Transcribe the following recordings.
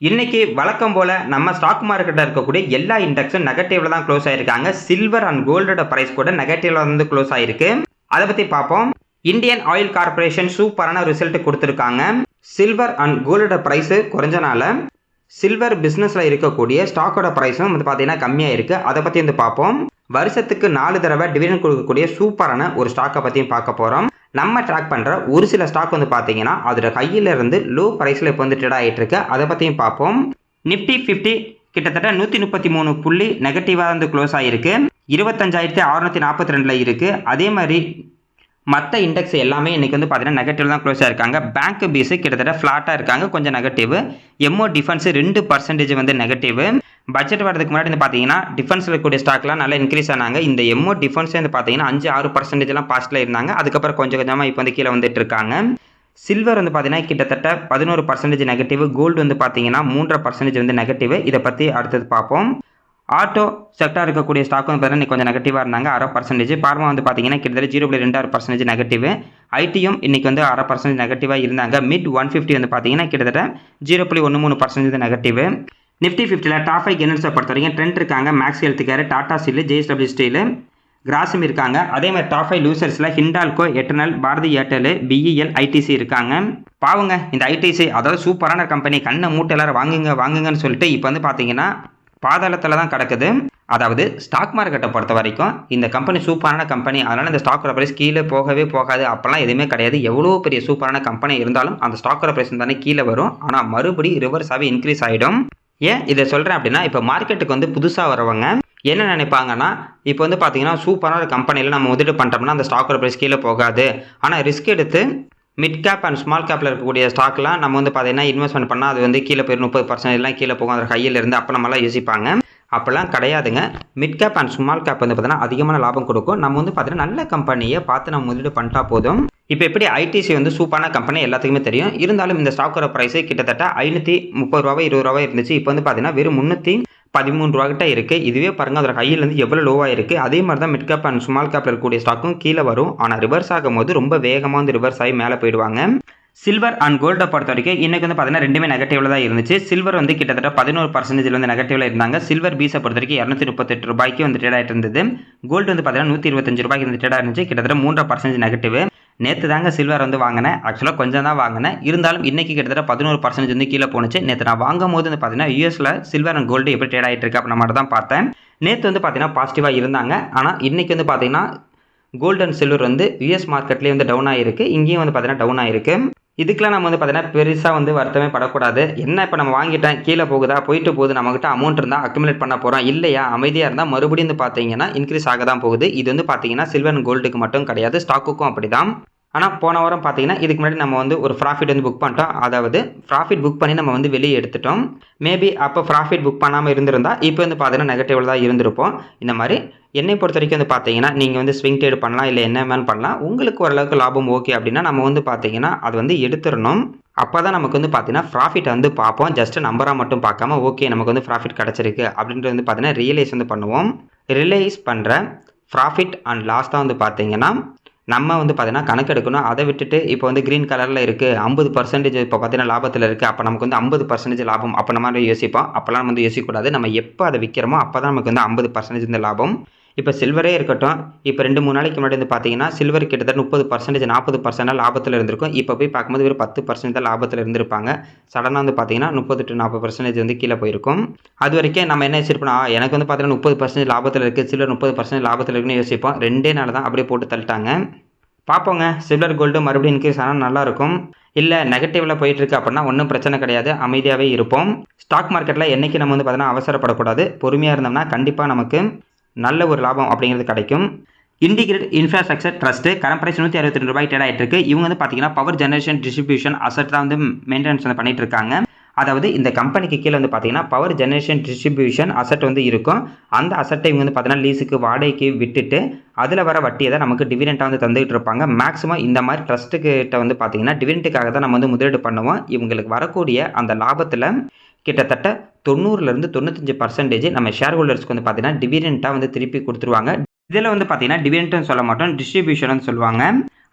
இன்றைக்கி வழக்கம் போல் நம்ம ஸ்டாக் மார்க்கெட்டில் இருக்கக்கூடிய எல்லா இண்டெக்ஸும் நெகட்டிவில் தான் க்ளோஸ் ஆயிருக்காங்க. சில்வர் அண்ட் கோல்டோட ப்ரைஸ் கூட நெகட்டிவில் வந்து க்ளோஸ் ஆயிருக்கு. அதை பற்றி பார்ப்போம். இந்தியன் ஆயில் கார்பரேஷன் சூப்பரான ரிசல்ட் கொடுத்துருக்காங்க. சில்வர் அண்ட் கோல்டோட ப்ரைஸு குறைஞ்சனால சில்வர் பிஸ்னஸில் இருக்கக்கூடிய ஸ்டாக்கோட ப்ரைஸும் வந்து பார்த்தீங்கன்னா கம்மியாக இருக்குது அதை பற்றி வந்து பார்ப்போம். வருஷத்துக்கு நாலு தடவை டிவிடன் கொடுக்கக்கூடிய சூப்பரான ஒரு ஸ்டாக்கை பற்றியும் பார்க்க போகிறோம் நம்ம ட்ராக் பண்ணுற ஒரு சில ஸ்டாக் வந்து பார்த்தீங்கன்னா அதோட கையில் இருந்து லோ ப்ரைஸில் இப்போ வந்து ட்ரேட் ஆகிட்டு இருக்கு அதை பற்றியும் பார்ப்போம். நிஃப்டி ஃபிஃப்டி கிட்டத்தட்ட நூற்றி முப்பத்தி மூணு புள்ளி நெகட்டிவாக வந்து க்ளோஸ் ஆகிருக்கு இருபத்தஞ்சாயிரத்தி அறுநூற்றி நாற்பத்தி ரெண்டில் இருக்குது அதே மாதிரி மற்ற இண்டெக்ஸ் எல்லாமே இன்றைக்கி வந்து பார்த்தீங்கன்னா நெகட்டிவ் தான் க்ளோஸ் இருக்காங்க பேங்க் பீஸு கிட்டத்தட்ட ஃப்ளாட்டாக இருக்காங்க. கொஞ்சம் நெகட்டிவ் எம்ஓ டிஃபென்ஸு ரெண்டு பர்சன்டேஜ் வந்து நெகட்டிவ் பட்ஜெட் வரதுக்கு முன்னாடி வந்து பார்த்தீங்கன்னா டிஃபென்ஸில் இருக்கக்கூடிய ஸ்டாக்லாம் நல்லா இன்க்ரீஸ் ஆனாங்க. இந்த எம்ஓ டிஃபென்ஸே வந்து பார்த்தீங்கன்னா அஞ்சு ஆறு பர்சன்டேஜ்லாம் பாஸ்ட்டில் இருந்தாங்க. அதுக்கப்புறம் கொஞ்சம் கொஞ்சமாக இப்போ வந்து கீழே வந்துட்டு இருக்காங்க. சில்வர் வந்து பார்த்தீங்கன்னா கிட்டத்தட்ட பதினோரு பர்சன்டேஜ் நெகட்டிவ் கோல்டு வந்து பார்த்தீங்கன்னா மூன்றரை பர்சன்டேஜ் வந்து நெகட்டிவ் இதை பற்றி அடுத்தது பார்ப்போம். ஆட்டோ செக்டாக இருக்கக்கூடிய ஸ்டாக் வந்து பார்த்தீங்கன்னா இன்னைக்கு கொஞ்சம் நெகட்டிவாக இருந்தாங்க. அரை பர்சன்டேஜ் பார்மா வந்து பார்த்தீங்கன்னா கிட்டத்தட்ட ஜீரோ புள்ளி ரெண்டாறு பர்சன்டேஜ் நெகட்டிவ் ஐடியும் இன்றைக்கி வந்து அரை பர்சன்டேஜ் நெகட்டிவாக இருந்தாங்க. மிட் ஒன் ஃபிஃப்டி வந்து பார்த்தீங்கன்னா கிட்டத்தட்ட ஜீரோ புள்ளி ஒன்று மூணு பர்சன்டேஜ் நெகட்டிவ் நிஃப்டி ஃபிஃப்டியில் டாப் ஃபைவ் கெனர்ஸை பொறுத்த வரைக்கும் ட்ரெண்ட் இருக்காங்க. Max health care Tata steel JSW steel Grasim இருக்காங்க. அதே மாதிரி top five லூசர்ஸில் Hindalco Eternal Bharti Airtel BEL ITC இருக்காங்க. பாவங்க இந்த ஐடிசி அதாவது சூப்பரான கம்பெனி கண்ணை மூட்டை எல்லாரும் வாங்குங்க வாங்குங்கன்னு சொல்லிட்டு இப்போ வந்து பார்த்தீங்கன்னா பாதாளத்தில் தான் கிடக்குது. அதாவது ஸ்டாக் மார்க்கெட்டை பொறுத்த வரைக்கும் இந்த கம்பெனி சூப்பரான கம்பெனி அதனால் இந்த ஸ்டாக்கோட ப்ரைஸ் கீழே போகவே போகாது. அப்போல்லாம் எதுவுமே கிடையாது. எவ்வளோ பெரிய சூப்பரான கம்பெனி இருந்தாலும் அந்த ஸ்டாக்கோட ப்ரைஸ் தானே கீழே வரும். ஆனால் மறுபடி ரிவர்ஸாகவே இன்க்ரீஸ் ஆகிடும் ஏன் இதை சொல்கிறேன் அப்படின்னா இப்போ மார்க்கெட்டுக்கு வந்து புதுசாக வரவங்க என்ன நினைப்பாங்கன்னா இப்போ வந்து பார்த்தீங்கன்னா சூப்பரான ஒரு கம்பெனியில் நம்ம முதலீடு பண்ணுறோம்னா அந்த ஸ்டாக்கோட ப்ரைஸ் கீழே போகாது. ஆனால் ரிஸ்க் எடுத்து மிட் கேப் அண்ட் ஸ்மால் கேப்பில் இருக்கக்கூடிய ஸ்டாக்லாம் நம்ம வந்து பார்த்தீங்கன்னா இன்வெஸ்ட்மெண்ட் பண்ணால் அது வந்து கீழே போயிடும் முப்பது பர்சன்ட் எல்லாம் கீழே போகும் அதோட கையில் இருந்து அப்போ நம்மளாம் யோசிப்பாங்க. அப்போல்லாம் கிடையாதுங்க. Mid cap and small cap வந்து பார்த்தீங்கன்னா அதிகமான லாபம் கொடுக்கும். நம்ம வந்து பார்த்தீங்கன்னா நல்ல கம்பெனியை பார்த்து நம்ம முதலீடு பண்ணிட்டா போதும். இப்போ எப்படி ஐடிசி வந்து சூப்பரான கம்பெனி எல்லாத்துக்குமே தெரியும். இருந்தாலும் இந்த ஸ்டாக்கோட ப்ரைஸ் கிட்டத்தட்ட ஐநூற்றி முப்பது ரூபாய் இருபது ரூபாய் இருந்துச்சு. இப்போ வந்து பார்த்தீங்கன்னா வெறும் முந்நூற்றி பதிமூணு ரூபாய்கிட்ட இருக்குது இதுவே பாருங்கள் அதோட கையிலேருந்து எவ்வளோ லோவாக இருக்குது அதே மாதிரி தான் மிட் கேப் அண்ட் ஸ்மால் கேப்பில் இருக்கக்கூடிய ஸ்டாக்கும் கீழே வரும். ஆனால் ரிவர்ஸ் ஆகும்போது ரொம்ப வேகமாக வந்து ரிவர்ஸ் ஆகி மேலே போயிடுவாங்க. சில்வர் அண்ட் கோல்டை பொறுத்த வரைக்கும் இன்றைக்கி வந்து பார்த்தீங்கன்னா ரெண்டுமே நெகட்டிவில் தான் இருந்துச்சு. சில்வர் வந்து கிட்டத்தட்ட பதினோரு பர்சன்டேஜில் வந்து நெகட்டிவில் இருந்தாங்க. சில்வர் பீஸை பொறுத்த வரைக்கும் இரநூத்தி முப்பத்தெட்டு ரூபாய்க்கு வந்து ட்ரேட் ஆகிட்டு இருந்தது. கோல்டு வந்து பார்த்தீங்கன்னா நூற்றி இருபத்தஞ்சு ரூபாய்க்கு வந்து ட்ரேட் இருந்துச்சு. கிட்டத்தட்ட மூன்றரை பர்சன்டேஜ் நெகட்டிவ் நேற்று தாங்க சில்வர் வந்து வாங்கினேன். ஆக்சுவலாக கொஞ்சம் தான் வாங்கினேன். இருந்தாலும் இன்றைக்கி கிட்டத்தட்ட பதினோரு பர்சன்டேஜ் வந்து கீழே போணுச்சு. நேற்று நான் வாங்கும் போது வந்து பார்த்தீங்கன்னா யூஎஸில் சில்வர் அண்ட் கோல்டு எப்படி ட்ரேட் ஆகிட்டு இருக்கு அப்படின்ற மாதிரி தான் பார்த்தேன். நேற்று வந்து பார்த்தீங்கன்னா பாசிட்டிவாக இருந்தாங்க. ஆனால் இன்றைக்கி வந்து பார்த்தீங்கன்னா கோல்டு அண்ட் சில்வர் வந்து யூஎஸ் மார்க்கெட்லேயே வந்து டவுன் ஆகிருக்கு இங்கேயும் வந்து பார்த்தீங்கன்னா டவுன் ஆகிருக்கு இதுக்கெலாம் நம்ம வந்து பார்த்தீங்கன்னா பெருசாக வந்து வருத்தமே படக்கூடாது. என்ன இப்போ நம்ம வாங்கிட்டேன் கீழே போகுதா போயிட்டு போகுது நம்மகிட்ட அமௌண்ட் இருந்தால் அக்குமுலேட் பண்ண போகிறோம் இல்லையா? அமைதியாக இருந்தால் மறுபடியும் வந்து பார்த்தீங்கன்னா இன்க்ரீஸ் ஆக தான் போகுது. இது வந்து பார்த்தீங்கன்னா சில்வர் அண்ட் கோல்டுக்கு மட்டும் கிடையாது ஸ்டாக்குக்கும் அப்படி தான் ஆனால் போன வாரம் பார்த்தீங்கன்னா இதுக்கு முன்னாடி நம்ம வந்து ஒரு ப்ராஃபிட் வந்து புக் பண்ணிட்டோம். அதாவது ப்ராஃபிட் புக் பண்ணி நம்ம வந்து வெளியே எடுத்துட்டோம். மேபி அப்போ ப்ராஃபிட் புக் பண்ணாமல் இருந்திருந்தால் இப்போ வந்து பார்த்தீங்கன்னா நெகட்டிவில் தான் இருந்திருப்போம். இந்த மாதிரி என்னை பொறுத்த வரைக்கும் வந்து பார்த்தீங்கன்னா நீங்கள் வந்து ஸ்விங் ட்ரேட் பண்ணலாம் இல்லை என்ன வேணும் பண்ணலாம். உங்களுக்கு ஓரளவுக்கு லாபம் ஓகே அப்படின்னா நம்ம வந்து பார்த்தீங்கன்னா அது வந்து எடுத்துடணும். அப்போ தான் நமக்கு வந்து பார்த்தீங்கன்னா ப்ராஃபிட் வந்து பார்ப்போம். ஜஸ்ட் நம்பராக மட்டும் பார்க்காம ஓகே நமக்கு வந்து ப்ராஃபிட் கிடச்சிருக்கு அப்படின்றது வந்து பார்த்தீங்கன்னா ரியலைஸ் வந்து பண்ணுவோம். ரியலைஸ் பண்ணுற ப்ராஃபிட் அண்ட் லாஸ் தான் வந்து பார்த்தீங்கன்னா நம்ம வந்து பார்த்தீங்கன்னா கணக்கெடுக்கணும் அதை விட்டுட்டு இப்போ வந்து க்ரீன் கலரில் இருக்குது ஐம்பது பர்சன்டேஜ் இப்போ பார்த்தீங்கன்னா லாபத்தில் இருக்குது அப்போ நமக்கு வந்து ஐம்பது பர்சன்டேஜ் லாபம். அப்போ நம்ம வந்து யோசிப்போம். அப்போல்லாம் வந்து யோசிக்கக்கூடாது. நம்ம எப்போ அதை விற்கிறோமோ அப்போ தான் நமக்கு வந்து ஐம்பது பர்சன்டேஜ் இந்த லாபம். இப்போ சில்வரே இருக்கட்டும். இப்போ ரெண்டு மூணு நாளைக்கு முன்னாடி வந்து பார்த்தீங்கன்னா சில்வர் கிட்டத்தட்ட முப்பது பர்சன்டேஜ் நாற்பது பர்சன்டாக லாபத்தில் இருந்திருக்கும். இப்போ போய் பார்க்கும்போது ஒரு பத்து பர்சன்ட் தான் லாபத்தில் இருந்திருப்பாங்க. சடனாக வந்து பார்த்தீங்கன்னா முப்பது டு நாற்பது பர்சன்டேஜ் வந்து கீழே போயிருக்கும். அது வரைக்கும் நம்ம என்ன யோசிப்போம் எனக்கு வந்து பார்த்தீங்கன்னா முப்பது பர்சன்டேஜ் லாபத்தில் இருக்குது சில்வர் முப்பது பர்சன்டேஜ் லாபத்தில் இருக்குன்னு யோசிப்போம். ரெண்டே நாள் தான் அப்படியே போட்டு தள்ளிட்டாங்க. பார்ப்போங்க. சில்வர் கோல்டு மறுபடியும் இன்க்ரீஸ் ஆனால் நல்லாயிருக்கும். இல்லை நெகட்டிவில் போயிட்டுருக்கு அப்படின்னா ஒன்றும் பிரச்சனை கிடையாது. அமைதியாகவே இருப்போம். ஸ்டாக் மார்க்கெட்டில் என்றைக்கு நம்ம வந்து பார்த்தீங்கன்னா அவசரப்படக்கூடாது. பொறுமையாக இருந்தோம்னா கண்டிப்பாக நமக்கு நல்ல ஒரு லாபம் அப்படிங்கிறது கிடைக்கும். IndiGrid infrastructure trust current price நூற்றி அறுபத்தி ரெண்டு ரூபாய் ட்ரேட் ஆகிட்டு இருக்கு இவங்க வந்து பார்த்தீங்கன்னா பவர் ஜெனரேஷன் டிஸ்ட்ரிபியூஷன் அசட் தான் வந்து மெயின்டெனன்ஸ் வந்து பண்ணிட்டு இருக்காங்க. அதாவது இந்த கம்பெனிக்கு கீழே வந்து பார்த்தீங்கன்னா பவர் ஜெனரேஷன் டிஸ்ட்ரிபியூஷன் அசட் வந்து இருக்கும். அந்த அசட்டை இவங்க வந்து பார்த்தீங்கன்னா லீஸுக்கு வாடகைக்கு விட்டுட்டு அதில் வர வட்டியை தான் நமக்கு டிவிடெண்ட்டாக வந்து தந்துகிட்டு இருப்பாங்க. மேக்ஸிமம் இந்த மாதிரி ட்ரஸ்ட்டுக்கிட்ட வந்து பார்த்தீங்கன்னா டிவிடெண்ட்டுக்காக தான் நம்ம வந்து முதலீடு பண்ணுவோம். இவங்களுக்கு வரக்கூடிய அந்த லாபத்தில் கிட்டத்தட்ட தொண்ணூறுலேருந்து தொண்ணூத்தஞ்சு பர்சன்டேஜ் நம்ம ஷேர் ஹோல்டர்ஸ்க்கு வந்து பார்த்தீங்கன்னா டிவிடெண்ட்டாக வந்து திருப்பி கொடுத்துருவாங்க. இதில் வந்து பார்த்தீங்கன்னா டிவிடெண்ட்னு சொல்ல மாட்டோம் டிஸ்ட்ரிபியூஷன் சொல்லுவாங்க.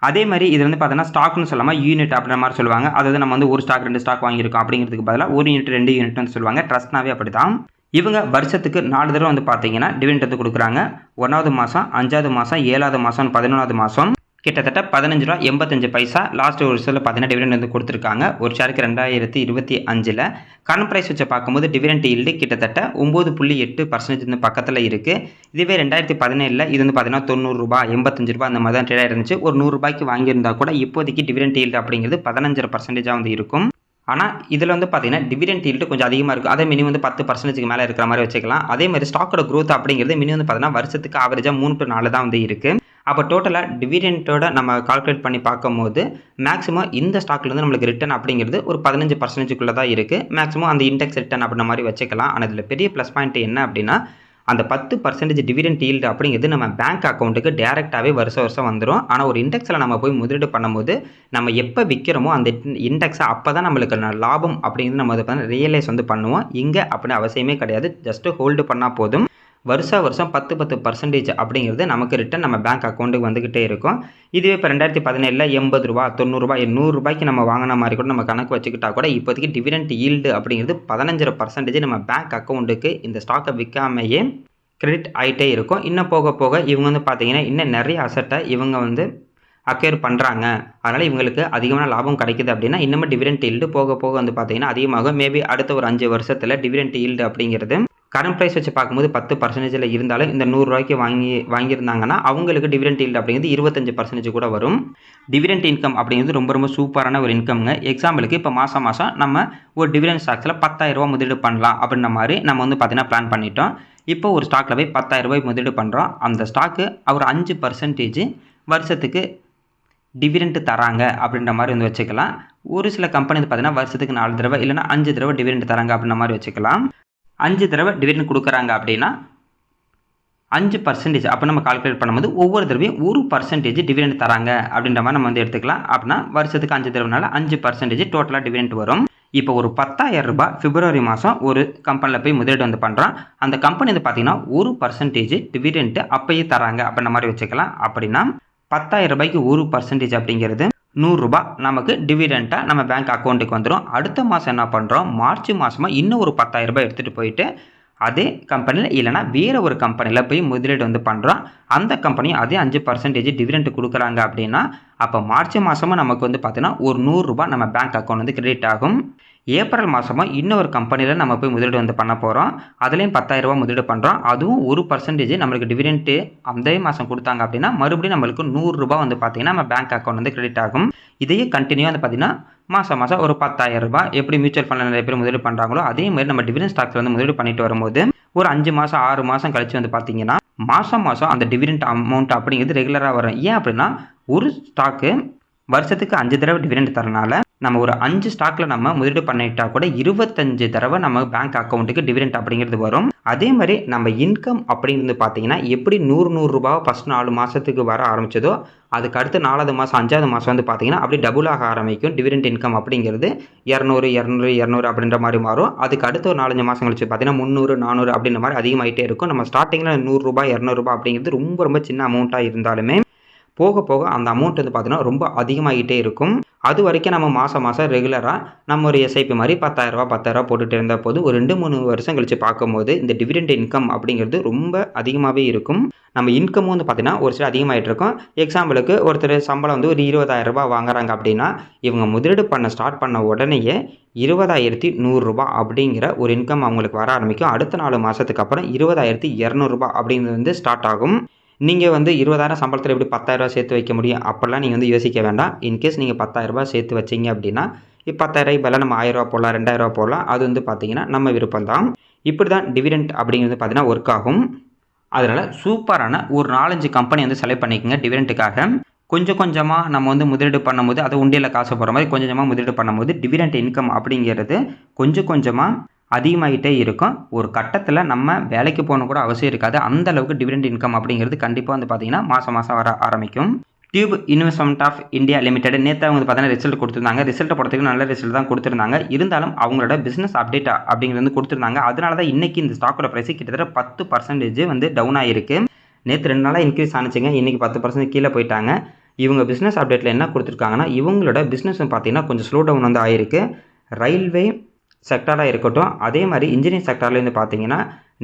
அதே மாதிரி இது வந்து பார்த்தீங்கன்னா ஸ்டாக்னு சொல்லாமல் யூனிட் அப்படின்ற மாதிரி சொல்லுவாங்க. அதாவது நம்ம வந்து ஒரு ஸ்டாக் ரெண்டு ஸ்டாக் வாங்கியிருக்கோம் அப்படிங்கிறதுக்கு பதிலாக ஒரு யூனிட் ரெண்டு யூனிட்னு சொல்லுவாங்க. ட்ரஸ்ட்னாவே அப்படி தான் இவங்க வருஷத்துக்கு நாலு தடவை வந்து பார்த்தீங்கன்னா டிவிடெண்ட் வந்து கொடுக்குறாங்க. ஒன்றாவது மாதம் அஞ்சாவது மாதம் ஏழாவது மாதம் பதினொன்றாவது மாதம் கிட்டத்தட்ட பதினஞ்சு ரூபா எண்பத்தஞ்சு பைசா. லாஸ்ட் ஒரு சில பார்த்தீங்கன்னா டிவிடெண்ட் வந்து கொடுத்துருக்காங்க. ஒரு ஷேருக்கு ரெண்டாயிரத்தி இருபத்தி அஞ்சில். கரண்ட் ப்ரைஸ் வச்சு பார்க்கும்போது டிவிடெண்ட் ஈல்டு கிட்டத்தட்ட ஒம்பது புள்ளி எட்டு பர்சன்டேஜ் வந்து பக்கத்தில் இருக்குது இதுவே ரெண்டாயிரத்தி பதினேழில் இது வந்து பார்த்தீங்கன்னா தொண்ணூறுரூபா எண்பத்தஞ்சு ரூபா அந்த மாதிரி தான் ட்ரேடாக இருந்துச்சு ஒரு நூறுரூபாய்க்கு வாங்கியிருந்தா கூட இப்போதைக்கு டிவிடெண்ட் ஈல்டு அப்படிங்கிறது பதினஞ்சரை பர்சன்டேஜாக வந்து இருக்கும். ஆனால் இதில் வந்து பார்த்தீங்கன்னா டிவிடெண்ட் ஈல்டு கொஞ்சம் அதிகமாக இருக்கும் அதே மினிமம் வந்து பத்து பர்சன்டேஜ்க்கு மேலே இருக்கிற மாதிரி வச்சுக்கலாம். அதே மாதிரி ஸ்டாக்கோட க்ரோத் அப்படிங்கிறது மினிமம் வந்து பார்த்தீங்கன்னா வருஷத்துக்கு ஆவரேஜாக மூணு டு நாலு தான் வந்து இருக்குது அப்போ டோட்டலாக டிவிடெண்ட்டோட நம்ம கால்குலேட் பண்ணி பார்க்கும்போது மேக்ஸிமம் இந்த ஸ்டாக்லேருந்து நம்மளுக்கு ரிட்டர்ன் அப்படிங்கிறது ஒரு பதினஞ்சு பர்சன்டேஜுக்குள்ளே தான் இருக்குது மேக்ஸிமம் அந்த இண்டெக்ஸ் ரிட்டர்ன் அப்படின்ற மாதிரி வச்சுக்கலாம். ஆனால் இதில் பெரிய ப்ளஸ் பாயிண்ட் என்ன அப்படின்னா அந்த பத்து பர்சன்டேஜ் டிவிடெண்ட் ஈல்டு அப்படிங்கிறது நம்ம பேங்க் அக்கௌண்ட்டுக்கு டேரெக்டாகவே வருஷம் வருஷம் வந்துடும் ஆனால் ஒரு இண்டெக்ஸில் நம்ம போய் முதலீடு பண்ணும்போது நம்ம எப்போ விற்கிறோமோ அந்த இண்டெக்ஸை அப்போ தான் நம்மளுக்கு லாபம் அப்படிங்கிறது நம்ம அதை ரியலைஸ் வந்து பண்ணுவோம். இங்கே அப்படின்னு அவசியமே கிடையாது. ஜஸ்ட்டு ஹோல்டு பண்ணால் போதும். வருஷா வருஷம் பத்து பத்து பர்சன்டேஜ் அப்படிங்கிறது நமக்கு ரிட்டன் நம்ம பேங்க் அக்கௌண்ட்டுக்கு வந்துக்கிட்டே இருக்கும். இதுவே இப்போ ரெண்டாயிரத்தி பதினேழில் எண்பது ரூபா தொண்ணூறுரூபா நூறுரூபாய்க்கு நம்ம வாங்கின மாதிரி கூட நம்ம கணக்கு வச்சுக்கிட்டா கூட இப்போதைக்கு டிவிடெண்ட் ஈல்டு அப்படிங்கிறது பதினஞ்சரை பர்சன்டேஜ் நம்ம பேங்க் அக்கௌண்ட்டுக்கு இந்த ஸ்டாக்கை விற்காமையே கிரெடிட் ஆகிட்டே இருக்கும். இன்னும் போக போக இவங்க வந்து பார்த்தீங்கன்னா இன்னும் நிறைய அசட்டை இவங்க வந்து அக்கேர் பண்ணுறாங்க அதனால் இவங்களுக்கு அதிகமான லாபம் கிடைக்குது அப்படின்னா இன்னமும் டிவிடெண்ட் ஈல்டு போக போக வந்து பார்த்தீங்கன்னா அதிகமாகும். மேபி அடுத்த ஒரு அஞ்சு வருஷத்தில் டிவிடெண்ட் ஈல்டு அப்படிங்கிறது கரண்ட் ப்ரைஸ் வச்சு பார்க்கும்போது பத்து பர்சன்டேஜில் இருந்தாலும் இந்த நூறுரூவாய்க்கு வாங்கி வாங்கியிருந்தாங்கன்னா அவங்களுக்கு டிவிடெண்ட் ஈல்டு அப்படிங்கிறது இருபத்தஞ்சு பர்சன்டேஜ் கூட வரும். டிவிடெண்ட் இன்கம் அப்படிங்கிறது ரொம்ப ரொம்ப சூப்பரான ஒரு இன்கம்ங்க எக்ஸாம்பிளுக்கு இப்போ மாதம் மாதம் நம்ம ஒரு டிவிடெண்ட் ஸ்டாக்ஸில் பத்தாயிரரூபா முதலீடு பண்ணலாம் அப்படின்ற மாதிரி நம்ம வந்து பார்த்திங்கன்னா பிளான் பண்ணிட்டோம். இப்போ ஒரு ஸ்டாக்கில் போய் பத்தாயிரரூபாய் முதலீடு பண்ணுறோம் அந்த ஸ்டாக்கு ஒரு அஞ்சு பர்சன்டேஜ் வருஷத்துக்கு டிவிடெண்ட் தராங்க அப்படின்ற மாதிரி வந்து வச்சுக்கலாம். ஒரு சில கம்பெனி வந்து பார்த்தீங்கன்னா வருஷத்துக்கு நாலு தடவை இல்லைனா அஞ்சு தடவை டிவிடெண்ட் தராங்க அப்படின்ற மாதிரி வச்சுக்கலாம். அஞ்சு தடவை டிவிடெண்ட் கொடுக்குறாங்க அப்படின்னா அஞ்சு பர்சன்டேஜ் அப்போ நம்ம கால்குலேட் பண்ணும்போது ஒவ்வொரு தடவையும் ஒரு பர்சன்டேஜ் டிவிடெண்ட் தராங்க அப்படின்ற மாதிரி நம்ம வந்து எடுத்துக்கலாம். அப்படின்னா வருஷத்துக்கு அஞ்சு தடவைனால அஞ்சு பர்சன்டேஜ் டோட்டலாக டிவிடெண்ட் வரும். இப்போ ஒரு பத்தாயிரம் ரூபாய் பிப்ரவரி மாதம் ஒரு கம்பெனியில் போய் முதலீடு வந்து பண்ணுறோம் அந்த கம்பெனி வந்து பார்த்தீங்கன்னா ஒரு பர்சன்டேஜ் டிவிடெண்ட்டு அப்பயே தராங்க அப்படின்ற மாதிரி வச்சுக்கலாம். அப்படின்னா பத்தாயிரம் ரூபாய்க்கு ஒரு பர்சன்டேஜ் அப்படிங்கிறது நூறுரூபா நமக்கு டிவிடெண்ட்டாக நம்ம பேங்க் அக்கௌண்ட்டுக்கு வந்துடும் அடுத்த மாதம் என்ன பண்ணுறோம் மார்ச் மாதமாக இன்னும் ஒரு பத்தாயிரம் ரூபாய் எடுத்துகிட்டு போயிட்டு அதே கம்பெனியில் இல்லைனா வேறு ஒரு கம்பெனியில் போய் முதலீடு வந்து பண்ணுறோம் அந்த கம்பெனியும் அதே அஞ்சு பர்சன்டேஜ் டிவிடெண்ட் கொடுக்குறாங்க அப்படின்னா அப்போ மார்ச் மாதமும் நமக்கு வந்து பார்த்தீங்கன்னா ஒரு நூறுரூபா நம்ம பேங்க் அக்கௌண்ட் வந்து கிரெடிட் ஆகும். ஏப்ரல் மாதமாக இன்னொரு கம்பெனியில் நம்ம போய் முதலீடு வந்து பண்ண போகிறோம் அதுலேயும் பத்தாயிரரூபா முதலீடு பண்ணுறோம் அதுவும் ஒரு பர்சன்டேஜ் நம்மளுக்கு டிவிடெண்ட்டு அந்த மாதம் கொடுத்தாங்க அப்படின்னா மறுபடியும் நம்மளுக்கு நூறுரூபா வந்து பார்த்தீங்கன்னா நம்ம பேங்க் அக்கௌண்ட் வந்து கிரெடிட் ஆகும். இதையே கண்டினியூ வந்து பார்த்தீங்கன்னா மாதம் மாதம் ஒரு பத்தாயிரம் ரூபாய் எப்படி மியூச்சுவல் ஃபண்டில் நிறைய பேர் முதலீடு பண்ணுறாங்களோ அதே மாதிரி நம்ம டிவிடன் ஸ்டாக்ஸில் வந்து முதலீடு பண்ணிட்டு வரும்போது ஒரு அஞ்சு மாதம் ஆறு மாதம் கழிச்சு வந்து பார்த்தீங்கன்னா மாதம் மாதம் அந்த டிவிடெண்ட் அமௌண்ட் அப்படிங்கிறது ரெகுலராக வரும். ஏன் அப்படின்னா ஒரு ஸ்டாக்கு வருஷத்துக்கு அஞ்சு தடவை டிவிடெண்ட் தரனால நம்ம ஒரு அஞ்சு ஸ்டாக்கில் நம்ம முதலீடு பண்ணிட்டா கூட இருபத்தஞ்சு தடவை நம்ம பேங்க் அக்கௌண்ட்டுக்கு டிவிடெண்ட் அப்படிங்கிறது வரும். அதே மாதிரி நம்ம இன்கம் அப்படிங்கிறது பார்த்தீங்கன்னா எப்படி நூறு நூறு நூறுரூபா ஃபஸ்ட் நாலு மாதத்துக்கு வர ஆரம்பிச்சதோ அதுக்கு அடுத்து நாலாவது மாதம் அஞ்சாவது மாதம் வந்து பார்த்தீங்கன்னா அப்படி டபுள் ஆக ஆரம்பிக்கும் டிவிடெண்ட் இன்கம் அப்படிங்கிறது. இரநூறு இரநூறு இரநூறு அப்படின்ற மாதிரி மாறும். அதுக்கு அடுத்த ஒரு நாலஞ்சு மாதம் கழிச்சு பார்த்தீங்கன்னா முந்நூறு நானூறு அப்படின்ற மாதிரி அதிகமாகிட்டே இருக்கும். நம்ம ஸ்டார்டிங்கில் நூறுரூபா இரநூறுபா அப்படிங்கிறது ரொம்ப ரொம்ப சின்ன அமௌண்ட்டாக இருந்தாலுமே போக போக அந்த அமௌண்ட் வந்து பார்த்தீங்கன்னா ரொம்ப அதிகமாகிட்டே இருக்கும். அது வரைக்கும் நம்ம மாதம் மாதம் ரெகுலராக நம்ம ஒரு எஸ்ஐபி மாதிரி பத்தாயிரரூபா பத்தாயிரரூபா போட்டுகிட்டு இருந்தால் போது ஒரு ரெண்டு மூணு வருஷம் கழிச்சு பார்க்கும்போது இந்த டிவிடெண்ட் இன்கம் அப்படிங்கிறது ரொம்ப அதிகமாகவே இருக்கும். நம்ம இன்கமும் வந்து பார்த்தீங்கன்னா ஒரு சில அதிகமாகிட்டு இருக்கும். எக்ஸாம்பிளுக்கு ஒருத்தர் சம்பளம் வந்து ஒரு இருபதாயிரரூபா வாங்குறாங்க அப்படின்னா இவங்க முதலீடு பண்ண ஸ்டார்ட் பண்ண உடனேயே இருபதாயிரத்தி நூறுரூபா அப்படிங்கிற ஒரு இன்கம் அவங்களுக்கு வர ஆரம்பிக்கும். அடுத்த நாலு மாதத்துக்கு அப்புறம் இருபதாயிரத்தி இரநூறுபா அப்படிங்கிறது வந்து ஸ்டார்ட் ஆகும். நீங்கள் வந்து இருபதாயிரம் சம்பளத்தில் எப்படி பத்தாயிரரூபா சேர்த்து வைக்க முடியும் அப்படிலாம் நீங்கள் வந்து யோசிக்க வேண்டாம். இன்கேஸ் நீங்கள் பத்தாயிரரூபா சேர்த்து வச்சீங்க அப்படின்னா இப்போ பத்தாயிரம் பதிலாக நம்ம ஆயிரரூபா போடலாம் ரெண்டாயிரரூபா போடலாம். அது வந்து பார்த்தீங்கன்னா நம்ம விருப்பம் தான். இப்படி தான் டிவிடெண்ட் அப்படிங்கிறது பார்த்தீங்கன்னா ஒர்க் ஆகும். அதனால் சூப்பரான ஒரு நாலஞ்சு கம்பெனி வந்து செலக்ட் பண்ணிக்கோங்க டிவிடெண்ட்டுக்காக கொஞ்சம் கொஞ்சமாக நம்ம வந்து முதலீடு பண்ணும்போது அதை உண்டியில் காசு போகிற மாதிரி கொஞ்சம் கொஞ்சமாக முதலீடு பண்ணும்போது டிவிடெண்ட் இன்கம் அப்படிங்கிறது கொஞ்சம் கொஞ்சமாக அதிகமாகிட்டே இருக்கும். ஒரு கட்டத்தில் நம்ம வேலைக்கு போகணும் கூட அவசியம் இருக்காது. அந்த அளவுக்கு டிவிடெண்ட் இன்கம் அப்படிங்கிறது கண்டிப்பாக வந்து பார்த்தீங்கன்னா மாதம் மாதம் வர ஆரம்பிக்கும். Tube investment of India limited நேற்று அவங்க வந்து பார்த்தீங்கன்னா ரிசல்ட் கொடுத்துருந்தாங்க. ரிசல்ட்டை பொறுத்தவரைக்கும் நல்ல ரிசல்ட் தான் கொடுத்துருந்தாங்க. இருந்தாலும் அவங்களோட பிஸ்னஸ் அப்டேட் அப்படிங்கிறது வந்து கொடுத்துருந்தாங்க. அதனால தான் இன்றைக்கி இந்த ஸ்டாக்கோட ப்ரைஸ் கிட்டத்தட்ட பத்து பர்சன்டேஜ் வந்து டவுன் ஆகிருக்கு நேற்று ரெண்டு நாளாக இன்க்ரீஸ் ஆனிச்சுங்க. இன்றைக்கி பத்து பர்சன்ட் கீழே போயிட்டாங்க. இவங்க பிஸ்னஸ் அப்டேட்டில் என்ன கொடுத்துருக்காங்கன்னா இவங்களோட பிஸ்னஸும் பார்த்தீங்கன்னா கொஞ்சம் ஸ்லோ டவுன் வந்து ஆயிருக்கு. ரயில்வே செக்டாராக இருக்கட்டும் அதே மாதிரி இன்ஜினியரிங் செக்டார்லேருந்து பார்த்தீங்கன்னா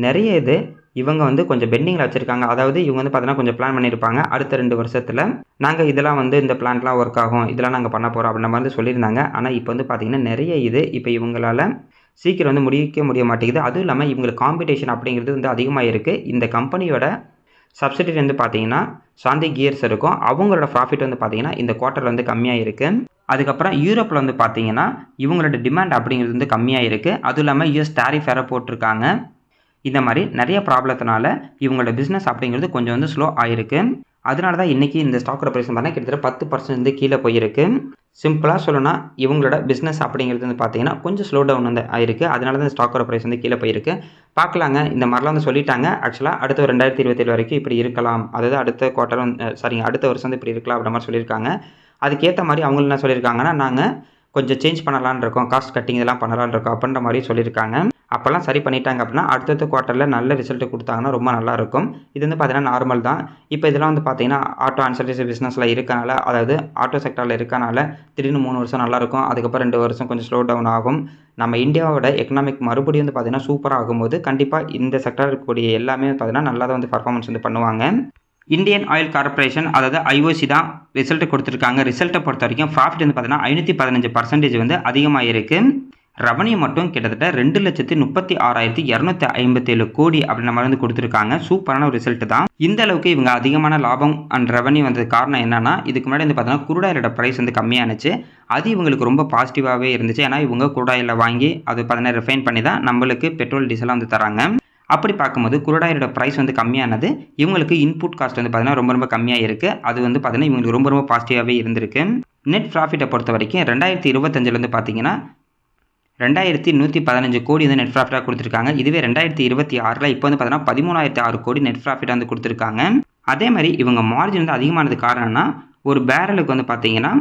நிறைய இது இவங்க வந்து கொஞ்சம் பெண்டிங்கில் வச்சுருக்காங்க. அதாவது இவங்க வந்து பார்த்தீங்கன்னா கொஞ்சம் பிளான் பண்ணியிருப்பாங்க அடுத்த ரெண்டு வருஷத்தில் நாங்கள் இதெல்லாம் வந்து இந்த பிளான்லாம் ஒர்க் ஆகும் இதெல்லாம் நாங்கள் பண்ண போகிறோம் அப்படின்ற மாதிரி சொல்லியிருந்தாங்க. ஆனால் இப்போ வந்து பார்த்திங்கன்னா நிறைய இது இப்போ இவங்களால சீக்கிரம் வந்து முடிக்க முடிய மாட்டேங்குது. அதுவும் இல்லாமல் இவங்களுக்கு காம்படிஷன் அப்படிங்கிறது வந்து அதிகமாக இருக்குது இந்த கம்பெனியோட சப்சிடி வந்து பார்த்தீங்கன்னா சாந்தி கியர்ஸ் இருக்கும். அவங்களோட ப்ராஃபிட் வந்து பார்த்தீங்கன்னா இந்த குவார்ட்டரில் வந்து கம்மியாக இருக்குது அதுக்கப்புறம் யூரோப்பில் வந்து பார்த்தீங்கன்னா இவங்களோட டிமாண்ட் அப்படிங்கிறது வந்து கம்மியாக இருக்குது அதுவும் இல்லாமல் யூஎஸ் டேரிஃப் வேறு போட்டிருக்காங்க. இந்த மாதிரி நிறைய ப்ராப்ளத்தினால இவங்களோட பிஸ்னஸ் அப்படிங்கிறது கொஞ்சம் வந்து ஸ்லோ ஆகிருக்கு அதனால தான் இன்றைக்கி இந்த ஸ்டாக்கோட ப்ரைஸ் பார்த்தீங்கன்னா கிட்டத்தட்ட பத்து பர்சன்ட் வந்து கீழே போயிருக்கு. சிம்பிளாக சொல்லணும்னா இவங்களோட பிஸ்னஸ் அப்படிங்கிறது வந்து பார்த்தீங்கன்னா கொஞ்சம் ஸ்லோ டவுன் வந்து ஆயிருக்கு. அதனால தான் ஸ்டாக்கோட ப்ரைஸ் வந்து கீழே போயிருக்கு. பார்க்கலாங்க. இந்த மாதிரிலாம் வந்து சொல்லிட்டாங்க. ஆக்சுவலாக அடுத்த ஒரு ரெண்டாயிரத்தி இருபத்தேழு வரைக்கும் இப்படி இருக்கலாம். அதாவது அடுத்த குவார்ட்டர் வந்து அடுத்த வருஷம் வந்து இப்படி இருக்கலாம் அப்படின்ற மாதிரி சொல்லியிருக்காங்க. அதுக்கேற்ற மாதிரி அவங்க என்ன சொல்லியிருக்காங்கன்னா நாங்கள் கொஞ்சம் சேஞ்ச் பண்ணலான்னு இருக்கோம். காஸ்ட் கட்டிங் இதெல்லாம் பண்ணலான்னு இருக்கோம். அப்படின்ற மாதிரி சொல்லியிருக்காங்க. அப்போல்லாம் சரி பண்ணிட்டாங்க அப்படின்னா அடுத்தடுத்த குவார்ட்டரில் நல்ல ரிசல்ட் கொடுத்தாங்கன்னா ரொம்ப நல்லாயிருக்கும் இது வந்து பார்த்தீங்கன்னா நார்மல் தான். இப்போ இதெல்லாம் வந்து பார்த்தீங்கன்னா ஆட்டோ அன்சர்வீஸ் பிஸ்னஸில் இருக்கனால அதாவது ஆட்டோ செக்டரில் இருக்கனால திடீர்னு மூணு வருஷம் நல்லாயிருக்கும் அதுக்கப்புறம் ரெண்டு வருஷம் கொஞ்சம் ஸ்லோ டவுன் ஆகும். நம்ம இந்தியாவோட எக்கனாமிக் மறுபடியும் வந்து பார்த்தீங்கன்னா சூப்பராக ஆகும்போது கண்டிப்பாக இந்த செக்டர் இருக்கக்கூடிய எல்லாமே பார்த்தீங்கன்னா நல்லா தான் வந்து பர்ஃபார்மன்ஸ் வந்து பண்ணுவாங்க. இந்தியன் ஆயில் கார்பரேஷன் அதாவது ஐஓசி தான் ரிசல்ட் கொடுத்துருக்காங்க. ரிசல்ட்டை பொறுத்த வரைக்கும் ப்ராஃபிட் வந்து பார்த்தீங்கன்னா ஐநூற்றி பதினஞ்சு பர்சன்டேஜ் வந்து அதிகமாக இருக்குது ரெவன்யூ மட்டும் கிட்டத்தட்ட ரெண்டு லட்சத்தி முப்பத்தி ஆறாயிரத்தி இரநூத்தி ஐம்பத்தேழு கோடி அப்படின்ற மாதிரி வந்து கொடுத்துருக்காங்க. சூப்பரான ஒரு ரிசல்ட் தான். இந்த அளவுக்கு இவங்க அதிகமான லாபம் அண்ட் ரெவன்யூ வந்தது காரணம் என்னன்னா இதுக்கு முன்னாடி வந்து பார்த்தீங்கன்னா குருடாயிலோட ப்ரைஸ் வந்து கம்மியானுச்சு. அது இவங்களுக்கு ரொம்ப பாசிட்டிவாகவே இருந்துச்சு. ஏன்னா இவங்க குருடாயில் வாங்கி அது பார்த்தீங்கன்னா ரிஃபைன் பண்ணி தான் நம்மளுக்கு பெட்ரோல் டீசலாக வந்து தராங்க. அப்படி பார்க்கும்போது குருடாயிலோட ப்ரைஸ் வந்து கம்மியானது. இவங்களுக்கு இன்புட் காஸ்ட் வந்து பார்த்தீங்கன்னா ரொம்ப ரொம்ப கம்மியாக இருக்குது அது வந்து பார்த்தீங்கன்னா இவங்களுக்கு ரொம்ப ரொம்ப பாசிட்டிவாகவே இருந்திருக்கு. நெட் ப்ராஃபிட்டை பொறுத்த வரைக்கும் ரெண்டாயிரத்தி இருபத்தஞ்சிலேருந்து பார்த்தீங்கன்னா ரெண்டாயிரத்தி நூற்றி பதினஞ்சு கோடி வந்து நெட் ப்ராஃபிட்டாக கொடுத்துருக்காங்க. இதுவே ரெண்டாயிரத்தி இருபத்தி ஆறில் இப்போ வந்து பார்த்தீங்கன்னா பதிமூணாயிரத்தி ஆறு கோடி நெட் ப்ராஃபிட்டாக வந்து கொடுத்துருக்காங்க. அதே மாதிரி இவங்க மார்ஜின் வந்து அதிகமானது காரணம்னா ஒரு பேரலுக்கு வந்து பார்த்தீங்கன்னா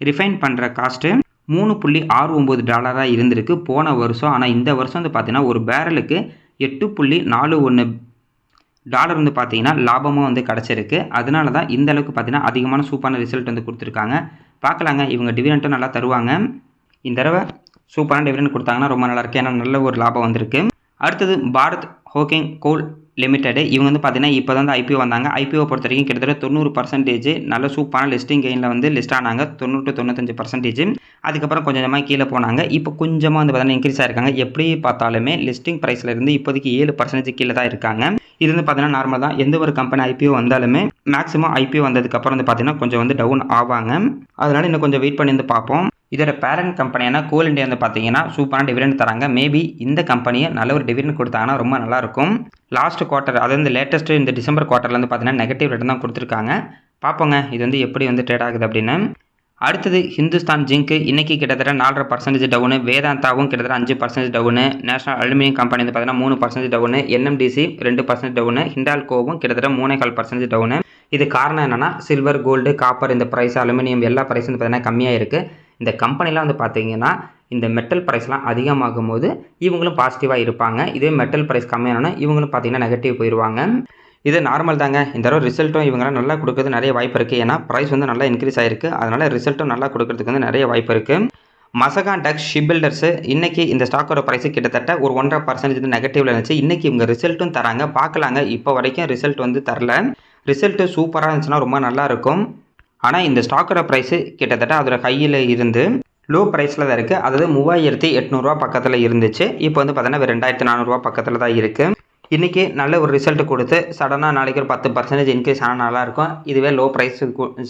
ரிஃபைன் பண்ணுற காஸ்ட்டு மூணு புள்ளி ஆறு ஒம்பது டாலராக இருந்திருக்கு போன வருஷம். ஆனால் இந்த வருஷம் வந்து பார்த்தீங்கன்னா ஒரு பேரலுக்கு எட்டு புள்ளி நாலு ஒன்று டாலர் வந்து பார்த்தீங்கன்னா லாபமும் வந்து கிடச்சிருக்கு. அதனால தான் இந்த அளவுக்கு பார்த்தீங்கன்னா அதிகமான சூப்பரான ரிசல்ட் வந்து கொடுத்துருக்காங்க. பார்க்கலாங்க. இவங்க டிவிடெண்ட்டும் நல்லா தருவாங்க. இந்த தடவை சூப்பரான டிவிடெண்ட் கொடுத்தாங்கன்னா ரொம்ப நல்லாயிருக்கு ஏன்னா நல்ல ஒரு லாபம் வந்திருக்கு. அடுத்தது பாரத் ஹோக்கிங் கோல் லிமிடெடு இவங்க வந்து பார்த்தீங்கன்னா இப்போ தான் ஐபிஓ வந்தாங்க. ஐபிஓ பொறுத்த வரைக்கும் கிட்டத்தட்ட தொண்ணூறு பர்சன்டேஜ் நல்ல சூப்பரான லிஸ்டிங் கெயினில் வந்து லிஸ்ட் ஆனாங்க. தொண்ணூறு தொண்ணூத்தஞ்சு பர்சன்டேஜ் அதுக்கப்புறம் கொஞ்சம் கொஞ்சமாக கீழே போனாங்க. இப்போ கொஞ்சமாக வந்து பார்த்தீங்கன்னா இன்க்ரீஸ் ஆயிருக்காங்க. எப்படி பார்த்தாலுமே லிஸ்டிங் ப்ரைஸில் இருந்து இப்போதைக்கு ஏழு பர்சன்டேஜ் கீழே தான் இருக்காங்க. இது வந்து பார்த்தீங்கன்னா நார்மல் தான். எந்த ஒரு கம்பெனி ஐபிஓ வந்தாலுமே மேக்ஸிமம் ஐபிஓ வந்ததுக்கப்புறம் வந்து பார்த்தீங்கன்னா கொஞ்சம் வந்து டவுன் ஆவாங்க. அதனால இன்னும் கொஞ்சம் வெயிட் பண்ணி வந்து பார்ப்போம். இதோட பேரண்ட் கம்பெனியான கோல் இண்டியா வந்து பார்த்தீங்கன்னா சூப்பரான டிவிடெண்ட் தராங்க. மேபி இந்த கம்பெனியை நல்ல ஒரு டிவிடெண்ட் கொடுத்தாங்கன்னா ரொம்ப நல்லாயிருக்கும் லாஸ்ட் குவார்ட்டர் அதாவது இந்த லேட்டஸ்ட்டு இந்த டிசம்பர் குவார்ட்டரில் வந்து பார்த்தீங்கன்னா நெகட்டிவ் ரேட் தான் கொடுத்துருக்காங்க. பார்ப்போங்க இது வந்து எப்படி வந்து ட்ரேட் ஆகுது அப்படின்னு. அடுத்தது ஹிந்துஸ்தான் ஜிங்க்கு இன்றைக்கி கிட்டத்தட்ட நாலரை பர்சன்டேஜ் டவுனு வேதாந்தாவும் கிட்டத்தட்ட அஞ்சு percentage down national aluminium company வந்து பார்த்தீங்கன்னா மூணு பர்சன்டேஜ் டவுனு என்எம்டிசி ரெண்டு பர்சன்டேஜ் டவுனு ஹிண்டால்கோவும் கிட்டத்தட்ட மூணே கால் பர்சன்டேஜ் டவுனு இது காரணம் என்னென்னா சில்வர் கோல்டு காப்பர் இந்த ப்ரைஸ் அலுமினியம் எல்லா ப்ரைஸும் வந்து பார்த்தீங்கன்னா கம்மியாக இருக்குது இந்த கம்பெனிலாம் வந்து பார்த்தீங்கன்னா இந்த மெட்டல் ப்ரைஸ்லாம் அதிகமாகும் போது இவங்களும் பாசிட்டிவாக இருப்பாங்க. இதே மெட்டல் ப்ரைஸ் கம்மியானோன்னா இவங்களும் பார்த்தீங்கன்னா நெகட்டிவ் போயிடுவாங்க இது நார்மல் தாங்க. இந்த தடவை ரிசல்ட்டும் இவங்களாம் நல்லா கொடுக்கறது நிறைய வாய்ப்பு இருக்குது ஏன்னா ப்ரைஸ் வந்து நல்லா இன்க்ரீஸ் ஆயிருக்கு. அதனால் ரிசல்ட்டும் நல்லா கொடுக்கறதுக்கு வந்து நிறைய வாய்ப்பு இருக்குது மசகான் டக் ஷிப் பில்டர்ஸு இன்றைக்கி இந்த ஸ்டாக்கோட ப்ரைஸு கிட்டத்தட்ட ஒரு ஒன்றரை பர்சன்டேஜ் வந்து நெகட்டிவில் இருந்துச்சு. இன்றைக்கி இவங்க ரிசல்ட்டும் தராங்க. பார்க்கலாங்க. இப்போ வரைக்கும் ரிசல்ட் வந்து தரல. ரிசல்ட்டு சூப்பராக இருந்துச்சுன்னா ரொம்ப நல்லாயிருக்கும் ஆனால் இந்த ஸ்டாக்கோட ப்ரைஸு கிட்டத்தட்ட அதோட கையில் இருந்து லோ ப்ரைஸில் தான் இருக்குது அதாவது மூவாயிரத்தி எட்நூறுரூவா பக்கத்தில் இருந்துச்சு. இப்போ வந்து பார்த்தீங்கன்னா ரெண்டாயிரத்தி நானூறுரூவா பக்கத்தில் தான் இருக்குது இன்றைக்கி நல்ல ஒரு ரிசல்ட் கொடுத்து சடனாக நாளைக்கு ஒரு பத்து பர்சன்டேஜ் இன்க்ரீஸ் ஆனால் நல்லாயிருக்கும் இதுவே லோ ப்ரைஸ்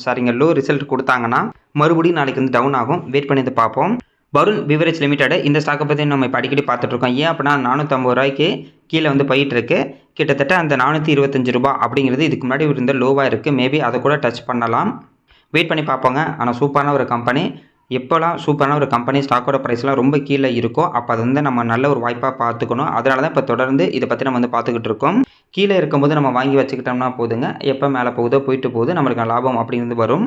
சாரிங்க லோ ரிசல்ட் கொடுத்தாங்கன்னா மறுபடியும் நாளைக்கு வந்து டவுன் ஆகும். வெயிட் பண்ணி பார்ப்போம். வருண் பிவரேஜ் லிமிடெட் இந்த ஸ்டாக்கை பற்றி நம்ம இப்போ அடிக்கடி பார்த்துட்ருக்கோம் ஏன் அப்படின்னா நானூற்றம்பது ரூபாய்க்கு கீழே வந்து போயிட்டு இருக்கு. கிட்டத்தட்ட அந்த நானூற்றி இருபத்தஞ்சு ரூபா அப்படிங்கிறது இதுக்கு முன்னாடி இருந்த லோவாக இருக்குது மேபி அதை கூட டச் பண்ணலாம். வெயிட் பண்ணி பார்ப்போங்க. ஆனால் சூப்பரான ஒரு கம்பெனி எப்போல்லாம் சூப்பரான ஒரு கம்பெனி ஸ்டாக்கோட ப்ரைஸ்லாம் ரொம்ப கீழே இருக்கோ அப்போ அது வந்து நம்ம நல்ல ஒரு வாய்ப்பாக பார்த்துக்கணும். அதனால தான் இப்போ தொடர்ந்து இதை பற்றி நம்ம வந்து பார்த்துக்கிட்டு இருக்கோம். கீழே இருக்கும்போது நம்ம வாங்கி வச்சுக்கிட்டோம்னா போதுங்க. எப்போ மேலே போகுதோ போயிட்டு போகுது. நம்மளுக்கு லாபம் அப்படிங்கிறது வரும்.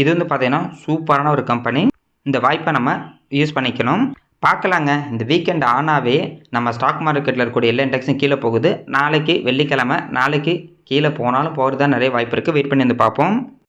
இது வந்து பார்த்தீங்கன்னா சூப்பரான ஒரு கம்பெனி இந்த வாய்ப்பை நம்ம யூஸ் பண்ணிக்கணும். பார்க்கலாங்க. இந்த வீக்கெண்ட் ஆனாவே நம்ம ஸ்டாக் மார்க்கெட்டில் இருக்கக்கூடிய எல்லா இண்டெக்ஸும் கீழே போகுது. நாளைக்கு வெள்ளிக்கிழமை நாளைக்கு கீழே போனாலும் போகிறது தான் நிறைய வாய்ப்பு இருக்குது வெயிட் பண்ணி வந்து பார்ப்போம்.